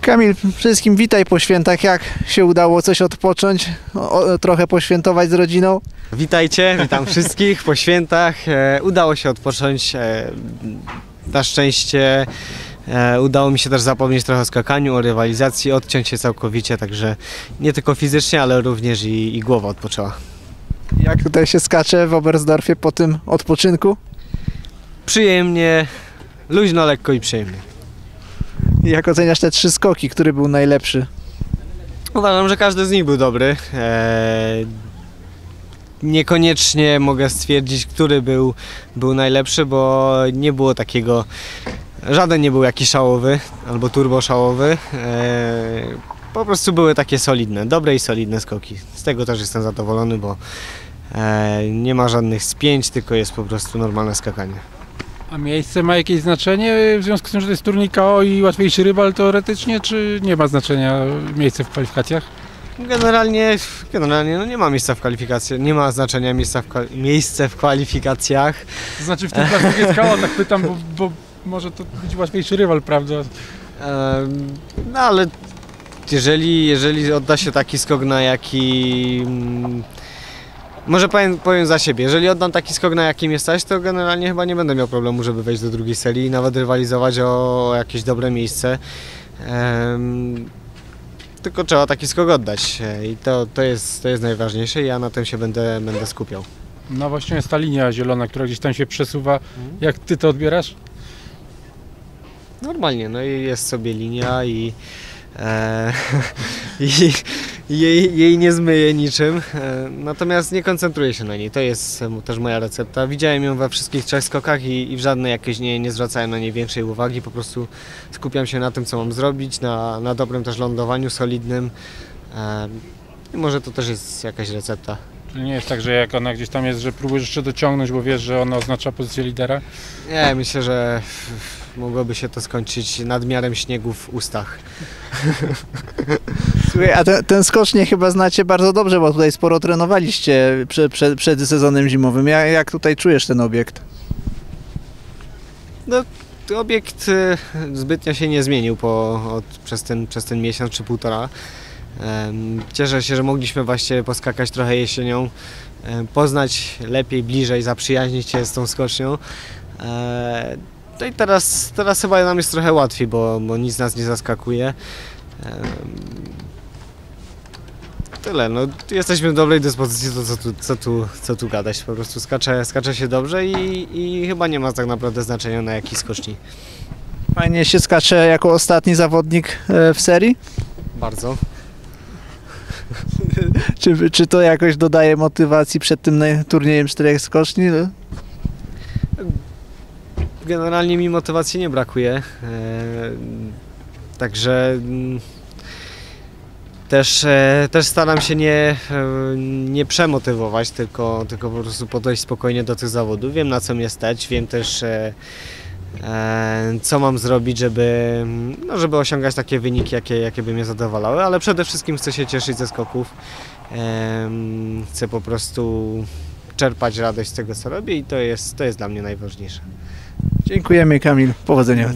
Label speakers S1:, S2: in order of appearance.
S1: Kamil, wszystkim witaj po świętach. Jak się udało coś odpocząć, o, trochę poświętować z rodziną?
S2: Witajcie, witam wszystkich po świętach. E, udało się odpocząć. E, na szczęście e, udało mi się też zapomnieć trochę o skakaniu, o rywalizacji, odciąć się całkowicie, także nie tylko fizycznie, ale również i, i głowa odpoczęła.
S1: Jak tutaj się skacze w Oberstdorfie po tym odpoczynku?
S2: Przyjemnie, luźno, lekko i przyjemnie.
S1: Jak oceniasz te trzy skoki, który był najlepszy?
S2: Uważam, że każdy z nich był dobry. E, niekoniecznie mogę stwierdzić, który był, był najlepszy, bo nie było takiego. Żaden nie był jakiś szałowy albo turbo szałowy. E, po prostu były takie solidne, dobre i solidne skoki. Z tego też jestem zadowolony, bo e, nie ma żadnych spięć, tylko jest po prostu normalne skakanie.
S3: A miejsce ma jakieś znaczenie w związku z tym, że to jest turniej KO i łatwiejszy rywal teoretycznie, czy nie ma znaczenia miejsce w kwalifikacjach?
S2: Generalnie, generalnie no nie ma miejsca w kwalifikacjach, nie ma znaczenia miejsca w, miejsce w kwalifikacjach.
S3: To znaczy w tym przypadku jest KO, tak pytam, bo, bo może to być łatwiejszy rywal, prawda?
S2: Em, No ale jeżeli, jeżeli odda się taki skok na jaki... mm, Może powiem, powiem za siebie, jeżeli oddam taki skok na jakim jest stać, to generalnie chyba nie będę miał problemu, żeby wejść do drugiej serii i nawet rywalizować o jakieś dobre miejsce. Em, Tylko trzeba taki skok oddać i to, to, jest, to jest najważniejsze i ja na tym się będę, będę skupiał.
S3: No właśnie jest ta linia zielona, która gdzieś tam się przesuwa. Jak ty to odbierasz?
S2: Normalnie, no i jest sobie linia i, e, i jej, jej nie zmyję niczym. E, natomiast nie koncentruję się na niej. To jest em, też moja recepta. Widziałem ją we wszystkich trzech skokach i, i w żadnej jakiejś nie, nie zwracałem na niej większej uwagi. Po prostu skupiam się na tym, co mam zrobić, na, na dobrym też lądowaniu, solidnym. E, I może to też jest jakaś recepta.
S3: Czyli nie jest tak, że jak ona gdzieś tam jest, że próbujesz jeszcze dociągnąć, bo wiesz, że ona oznacza pozycję lidera?
S2: Nie, myślę, że mogłoby się to skończyć nadmiarem śniegu w ustach.
S1: Słuchaj, a ten, ten skocznie chyba znacie bardzo dobrze, bo tutaj sporo trenowaliście przed, przed, przed sezonem zimowym. Jak, jak tutaj czujesz ten obiekt?
S2: No, obiekt y, zbytnio się nie zmienił po, od, przez, ten, przez ten miesiąc czy półtora. Cieszę się, że mogliśmy właśnie poskakać trochę jesienią, em, poznać lepiej, bliżej, zaprzyjaźnić się z tą skocznią. No i teraz, teraz chyba nam jest trochę łatwiej, bo, bo nic nas nie zaskakuje. Tyle, no jesteśmy w dobrej dyspozycji, to co tu, co tu, co tu gadać, po prostu skacze, skacze się dobrze i, i chyba nie ma tak naprawdę znaczenia na jaki skoczni.
S1: Fajnie się skacze jako ostatni zawodnik e, w serii?
S2: Bardzo.
S1: Czy, czy to jakoś dodaje motywacji przed tym turniejem czterech skoczni? No.
S2: Generalnie mi motywacji nie brakuje. e, Także mm, też, e, też staram się nie, e, nie przemotywować, tylko, tylko po prostu podejść spokojnie do tych zawodów. Wiem na co mnie stać, wiem też co mam zrobić, żeby, no, żeby osiągać takie wyniki, jakie, jakie by mnie zadowalały, ale przede wszystkim chcę się cieszyć ze skoków. Chcę po prostu czerpać radość z tego co robię i to jest, to jest dla mnie najważniejsze.
S1: Dziękujemy Kamil, powodzenia.